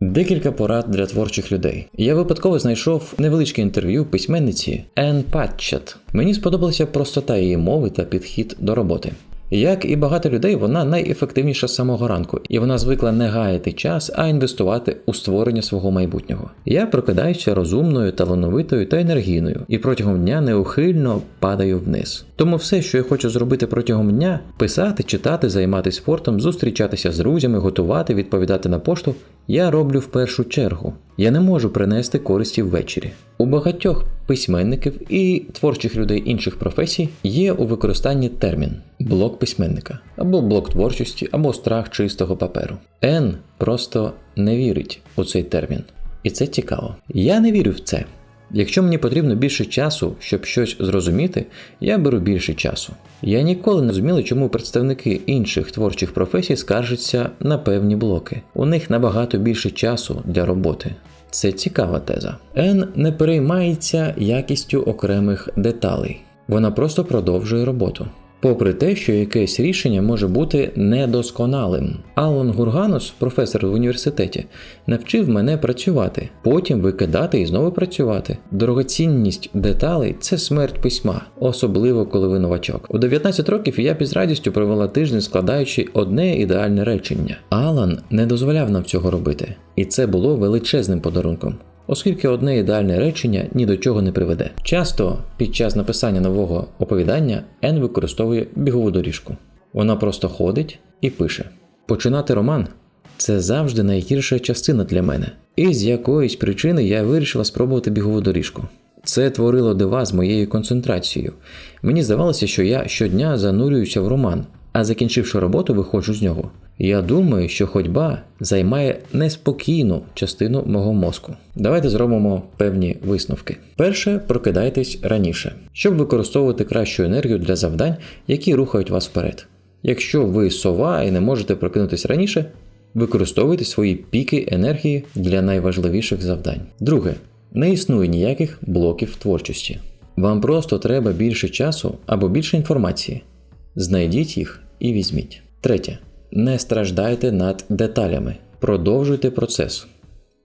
Декілька порад для творчих людей. Я випадково знайшов невеличке інтерв'ю письменниці Енн Патчет. Мені сподобалася простота її мови та підхід до роботи. Як і багато людей, вона найефективніша з самого ранку, і вона звикла не гаяти час, а інвестувати у створення свого майбутнього. Я прокидаюся розумною, талановитою та енергійною, і протягом дня неухильно падаю вниз. Тому все, що я хочу зробити протягом дня писати, читати, займатися спортом, зустрічатися з друзями, готувати, відповідати на пошту, я роблю в першу чергу. Я не можу принести користі ввечері. У багатьох письменників і творчих людей інших професій є у використанні термін блок письменника, або блок творчості, або страх чистого паперу. Н просто не вірить у цей термін. І це цікаво. Я не вірю в це. Якщо мені потрібно більше часу, щоб щось зрозуміти, я беру більше часу. Я ніколи не розуміла, чому представники інших творчих професій скаржаться на певні блоки. У них набагато більше часу для роботи. Це цікава теза. Н не переймається якістю окремих деталей. Вона просто продовжує роботу. Попри те, що якесь рішення може бути недосконалим. Аллан Гурганус, професор в університеті, навчив мене працювати, потім викидати і знову працювати. Дорогоцінність деталей це смерть письма, особливо коли ви новачок. У 19 років я із радістю провела тиждень, складаючи одне ідеальне речення. Алан не дозволяв нам цього робити, і це було величезним подарунком оскільки одне ідеальне речення ні до чого не приведе. Часто під час написання нового оповідання Ен використовує бігову доріжку. Вона просто ходить і пише. Починати роман це завжди найгірша частина для мене. І з якоїсь причини я вирішила спробувати бігову доріжку. Це творило дива з моєю концентрацією. Мені здавалося, що я щодня занурююся в роман, а закінчивши роботу, виходжу з нього. Я думаю, що ходьба займає неспокійну частину мого мозку. Давайте зробимо певні висновки. Перше, прокидайтесь раніше, щоб використовувати кращу енергію для завдань, які рухають вас вперед. Якщо ви сова і не можете прокинутись раніше, використовуйте свої піки енергії для найважливіших завдань. Друге, не існує ніяких блоків творчості. Вам просто треба більше часу або більше інформації. Знайдіть їх і візьміть. Третє. Не страждайте над деталями. Продовжуйте процес.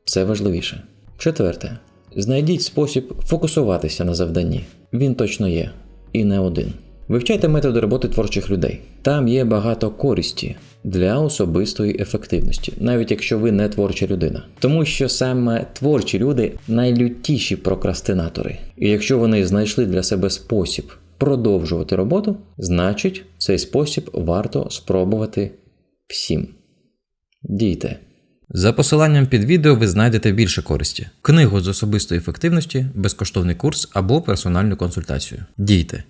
Це важливіше. Четверте. Знайдіть спосіб фокусуватися на завданні. Він точно є. І не один. Вивчайте методи роботи творчих людей. Там є багато користі для особистої ефективності, навіть якщо ви не творча людина. Тому що саме творчі люди найлютіші прокрастинатори. І якщо вони знайшли для себе спосіб продовжувати роботу, значить цей спосіб варто спробувати всім. Дійте. За посиланням під відео ви знайдете більше користі: книгу з особистої ефективності, безкоштовний курс або персональну консультацію. Дійте!